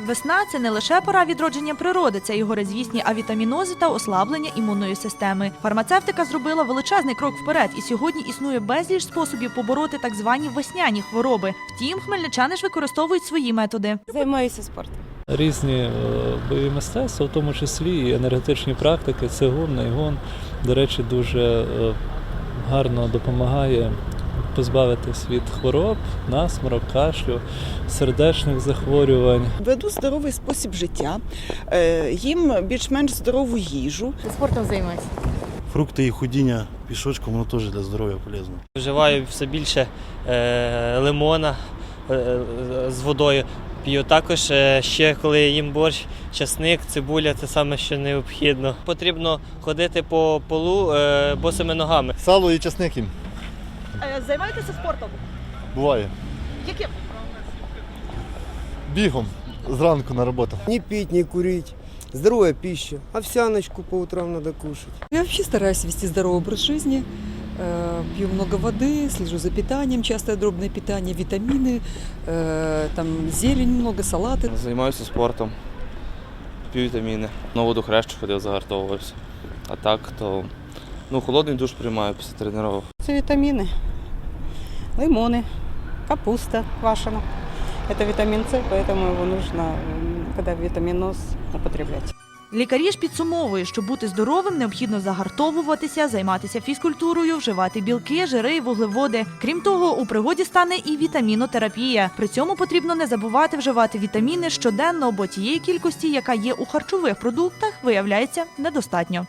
Весна це не лише пора відродження природи, це й горизвісні авітамінози та ослаблення імунної системи. Фармацевтика зробила величезний крок вперед, і сьогодні існує безліч способів побороти так звані весняні хвороби. Втім, хмельничани ж використовують свої методи. Займаюся спортом. Різні е, бойові мистецтва, в тому числі і енергетичні практики, цигун, найгон, до речі, дуже е, гарно допомагає позбавитись від хвороб, насморок, кашлю, сердечних захворювань. Веду здоровий спосіб життя, е, їм більш-менш здорову їжу. Спортом займаюся. Фрукти і худіння пішочком, воно теж для здоров'я полезно. Вживаю все більше е, лимона е, з водою. П'ю також е, ще коли їм борщ, часник, цибуля це саме що необхідно. Потрібно ходити по полу е, босими ногами. Сало і часник їм. Займаєтеся спортом? Буває. Яким? Бігом зранку на роботу. Не пить, не курить. Здоровая пища. Овсяночку по утрам надо кушать. Я вообще стараюсь вести здоровый образ жизни. Э, Пью много воды, слежу за питанием, частое дробное питание, витамины, э, там зелень много, салаты. Займаюся спортом, п'ю вітаміни. На воду хрещу ходив, загартовувався. А так, то ну, холодний душ приймаю після тренувань. Це вітаміни, лимони, капуста квашена. Это витамин С, поэтому его нужно, когда витаминоз, употреблять. Лікарі ж підсумовують, що бути здоровим необхідно загартовуватися, займатися фізкультурою, вживати білки, жири і вуглеводи. Крім того, у пригоді стане і вітамінотерапія. При цьому потрібно не забувати вживати вітаміни щоденно, бо тієї кількості, яка є у харчових продуктах, виявляється недостатньо.